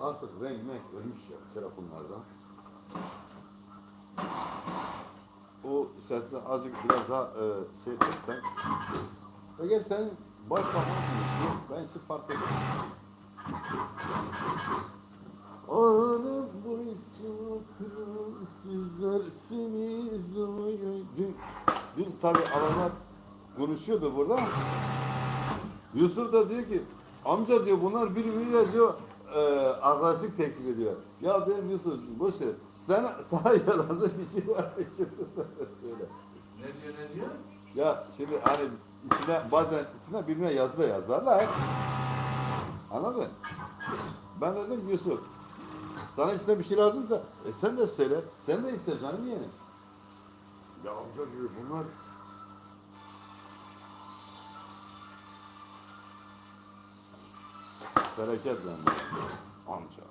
Artık renk menk ölmüş ya telefonlardan. O sesle azıcık biraz daha e, şey etsen. Eğer senin başbakan? Ben sizi fark ederim. Anam buysa kral sizler siniz oy oy. Dün, dün tabi adamlar konuşuyordu burada. Yusuf da diyor ki amca diyor bunlar birbiriyle diyor e, arkadaşlık teklif ediyor. Ya diyorum Yusuf boş ver. Sana, sana yazık bir şey var içinde sana söyle. Ne diyor ne diyor? Ya şimdi hani içine bazen içine birbirine yazı da yazarlar. Anladın? Ben dedim Yusuf. Sana içinde bir şey lazımsa e sen de söyle. Sen de iste canım yeğenim. Ya amca diyor bunlar Bereket bende. Amca.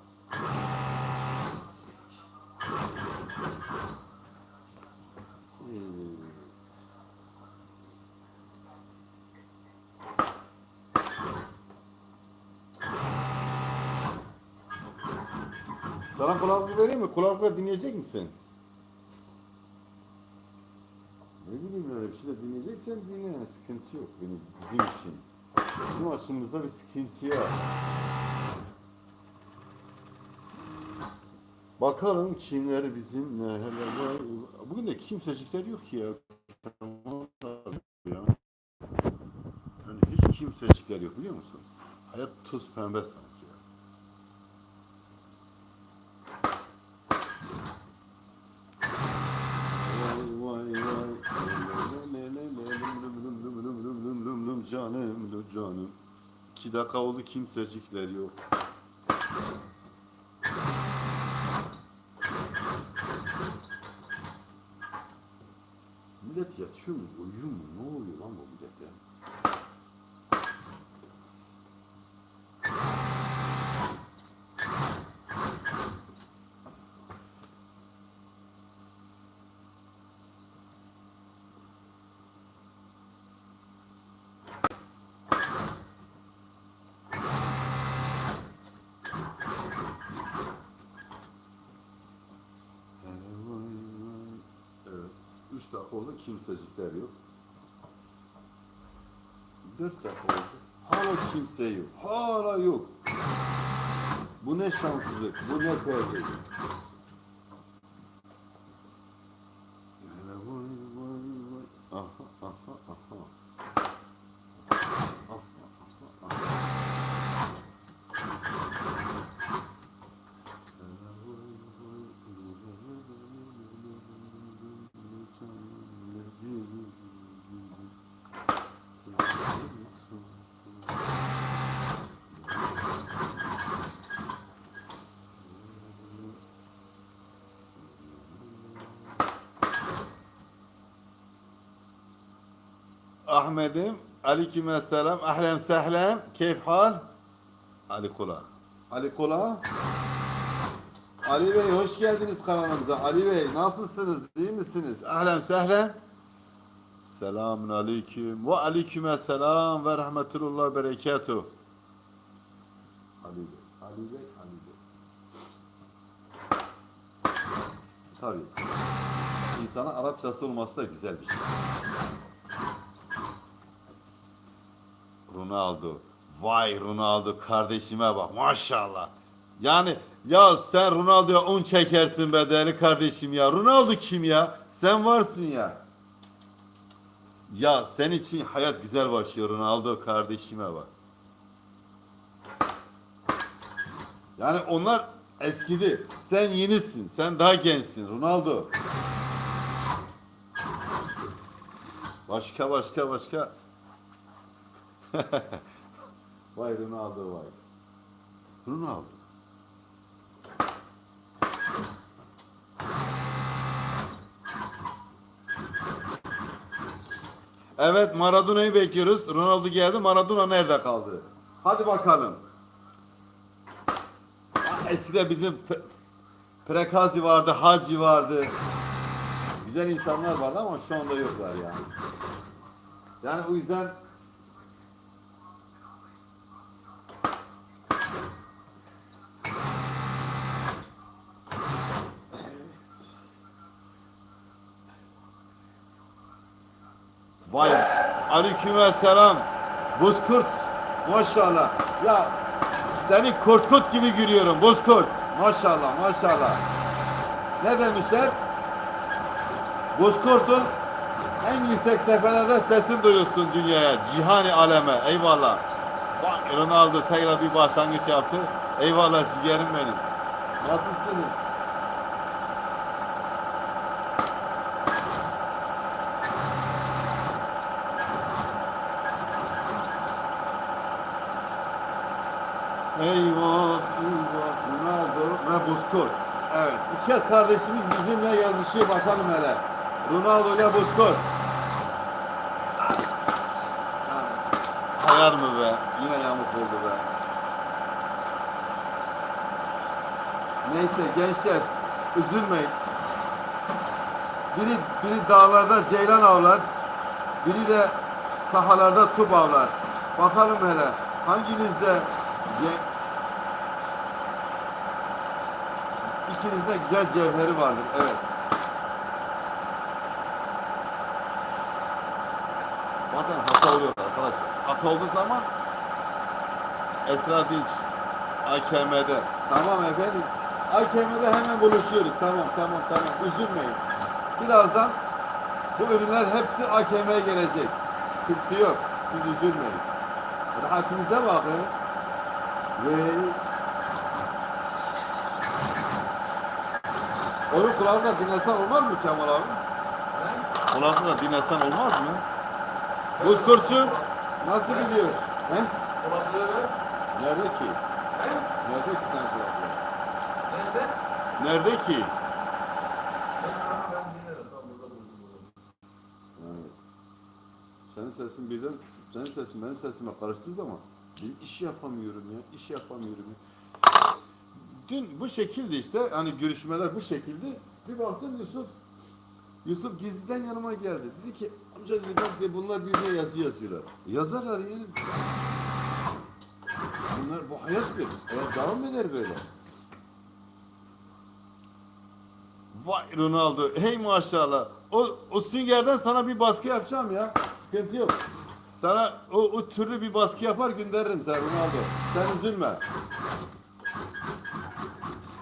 Ee, Sana kulaklık vereyim mi? Kulaklıkla dinleyecek misin? Ne bileyim öyle bir şey de dinleyeceksen dinle sıkıntı yok benim, bizim için bizim açımızda bir sıkıntı var. Bakalım kimler bizim neler Bugün de kimsecikler yok ki ya. Yani hiç kimsecikler yok biliyor musun? Hayat tuz pembe sanki. canım canım. İki dakika oldu kimsecikler yok. Millet yatıyor mu, uyuyor mu? Ne oluyor lan bu millete? Evet. Üç dakika oldu kimsecikler yok. Dört dakika oldu. Hala kimse yok. Hala yok. Bu ne şanssızlık, bu ne perdeyiz. Hele vay vay vay. Aha aha aha. Aha, aha, aha. Hele vay vay. Ahmet'im, aleyküm selam, ahlem sehlem, keyf hal? Ali Kola. Ali Kola. Ali Bey hoş geldiniz kanalımıza. Ali Bey nasılsınız? İyi misiniz? Ahlem sehlem. Selamun aleyküm. Ve aleyküm selam ve rahmetullah berekatuhu. Ali Bey, Ali Bey, Ali Bey. Tabii. İnsana Arapçası olması da güzel bir şey. Ronaldo. Vay Ronaldo kardeşime bak maşallah. Yani ya sen Ronaldo'ya un çekersin be değerli kardeşim ya. Ronaldo kim ya? Sen varsın ya. Ya senin için hayat güzel başlıyor Ronaldo kardeşime bak. Yani onlar eskidi. Sen yenisin. Sen daha gençsin Ronaldo. Başka başka başka. vay Ronaldo vay. Ronaldo. Evet Maradona'yı bekliyoruz. Ronaldo geldi. Maradona nerede kaldı? Hadi bakalım. Ah, eskide bizim Prekazi vardı, Hacı vardı. Güzel insanlar vardı ama şu anda yoklar yani. Yani o yüzden Vay aleyküm selam. Bozkurt. Maşallah. Ya seni kurt gibi görüyorum Bozkurt. Maşallah maşallah. Ne demişler? Bozkurt'un en yüksek tepelerde sesini duyuyorsun dünyaya. Cihani aleme. Eyvallah. Bak Ronaldo tekrar bir başlangıç yaptı. Eyvallah ciğerim benim. Nasılsınız? Eyvah, eyvah. Ronaldo ve Bozkurt. Evet, iki kardeşimiz bizimle yazışıyor bakalım hele. Ronaldo ile Bozkurt. Kayar mı be? Yine yamuk oldu be. Neyse gençler, üzülmeyin. Biri, biri dağlarda ceylan avlar, biri de sahalarda tub avlar. Bakalım hele hanginizde İkinizde güzel cevheri vardır. Evet. Bazen hata oluyor arkadaşlar. Hata olduğu zaman Esra Dinç AKM'de. Tamam efendim. AKM'de hemen buluşuyoruz. Tamam tamam tamam. Üzülmeyin. Birazdan bu ürünler hepsi AKM'ye gelecek. Sıkıntı yok. Siz üzülmeyin. Rahatınıza bakın. Ve Onu kulağına dinlesen olmaz mı Kemal abi? Kulağına dinlesen olmaz mı? Buzkurçu nasıl biliyor? He? Kulaklığı Nerede ki? he? Nerede ki sen kulaklığı? Nerede? Nerede ki? Yani, senin sesin birden, senin sesin benim sesime karıştığı zaman bir iş yapamıyorum ya, iş yapamıyorum ya. Dün bu şekilde işte, hani görüşmeler bu şekilde. Bir baktım Yusuf, Yusuf gizliden yanıma geldi. Dedi ki, amca dedi bak dedi, bunlar birbirine yazı yazıyorlar. Yazarlar yani. Bunlar bu hayattır. Hayat devam eder böyle. Vay Ronaldo. Hey maşallah. O, o süngerden sana bir baskı yapacağım ya. Sıkıntı yok. Sana o, o türlü bir baskı yapar gönderirim sen Ronaldo. Sen üzülme.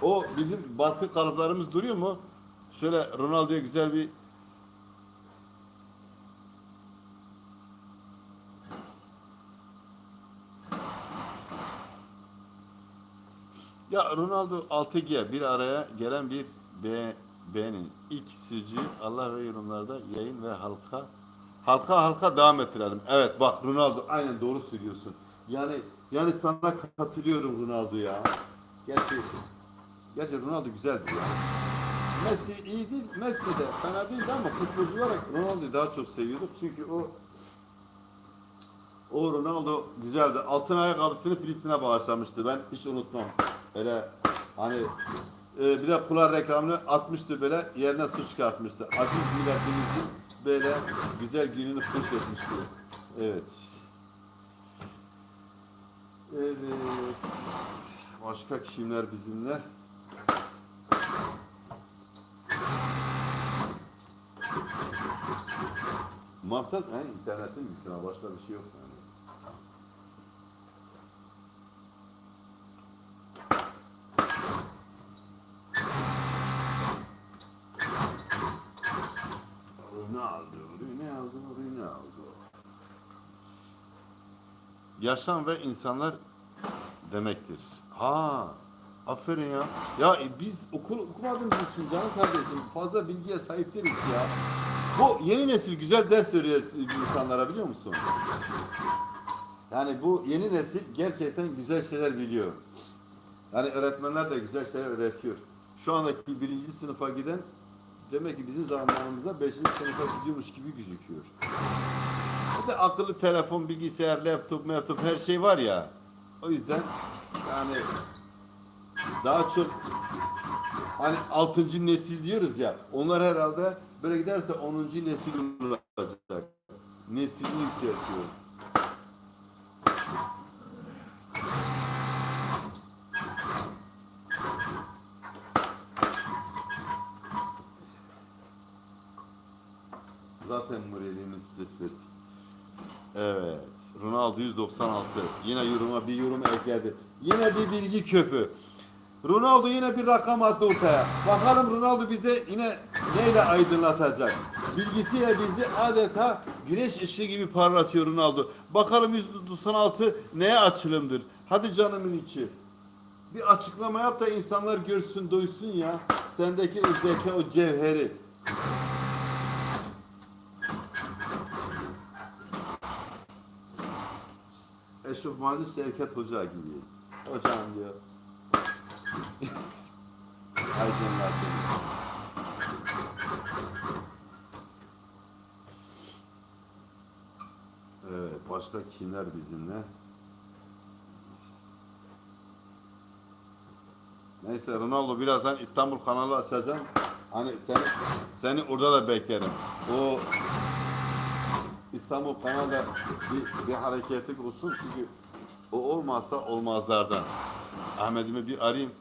O bizim baskı kalıplarımız duruyor mu? Şöyle Ronaldo'ya güzel bir Ya Ronaldo 6G bir araya gelen bir be, beğenin. İlk sürücü Allah ve yorumlarda yayın ve halka halka halka devam ettirelim. Evet bak Ronaldo aynen doğru söylüyorsun. Yani yani sana katılıyorum Ronaldo ya. Gerçi gerçi Ronaldo güzeldi ya. Messi iyi değil, Messi de fena değildi ama futbolcu olarak Ronaldo'yu daha çok seviyorduk. Çünkü o o Ronaldo güzeldi. Altın ayakkabısını Filistin'e bağışlamıştı. Ben hiç unutmam. Böyle hani e, bir de kular reklamını atmıştı böyle yerine su çıkartmıştı. Aziz milletimizin böyle güzel gününü hoş etmişti. Evet. Evet. Başka kimler bizimle? Maksat yani internetin sıra başka bir şey yok yani. Ronaldo, Ronaldo, Ronaldo. Yaşam ve insanlar demektir. Ha, aferin ya. Ya e, biz okul okumadığımız için canım kardeşim fazla bilgiye sahip değiliz ya. Bu yeni nesil güzel ders veriyor insanlara biliyor musun? Yani bu yeni nesil gerçekten güzel şeyler biliyor. Yani öğretmenler de güzel şeyler öğretiyor. Şu andaki birinci sınıfa giden demek ki bizim zamanımızda beşinci sınıfa gidiyormuş gibi gözüküyor. Bir akıllı telefon, bilgisayar, laptop, laptop her şey var ya. O yüzden yani daha çok hani altıncı nesil diyoruz ya. Onlar herhalde böyle giderse 10. nesil olacak. Neslini yükseltiyor. zaten moralimiz sıfır. Evet. Ronaldo 196. Yine yoruma bir yorum ekledi. Yine bir bilgi köpü. Ronaldo yine bir rakam attı ortaya. Bakalım Ronaldo bize yine neyle aydınlatacak? Bilgisiyle bizi adeta güneş ışığı gibi parlatıyor Ronaldo. Bakalım 196 neye açılımdır? Hadi canımın içi. Bir açıklama yap da insanlar görsün, duysun ya. Sendeki o o cevheri. Eşofmancı Şevket Hoca gibi. Hocam diyor. Aydınlatın. Evet, başka kimler bizimle? Neyse Ronaldo birazdan İstanbul kanalı açacağım. Hani seni, seni orada da beklerim. O İstanbul kanalda bir, bir hareketlik olsun çünkü o olmazsa olmazlardan. Ahmet'imi bir arayayım.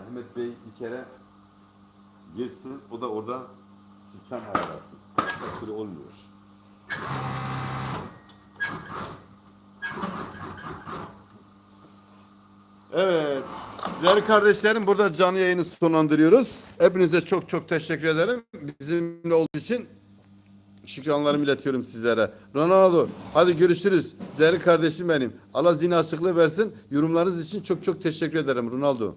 Ahmet Bey bir kere girsin o da orada sistem ayarlasın. Başka türlü olmuyor. Evet. Değerli kardeşlerim burada canlı yayını sonlandırıyoruz. Hepinize çok çok teşekkür ederim. Bizimle olduğu için şükranlarımı iletiyorum sizlere. Ronaldo hadi görüşürüz. Değerli kardeşim benim. Allah zina açıklığı versin. Yorumlarınız için çok çok teşekkür ederim Ronaldo.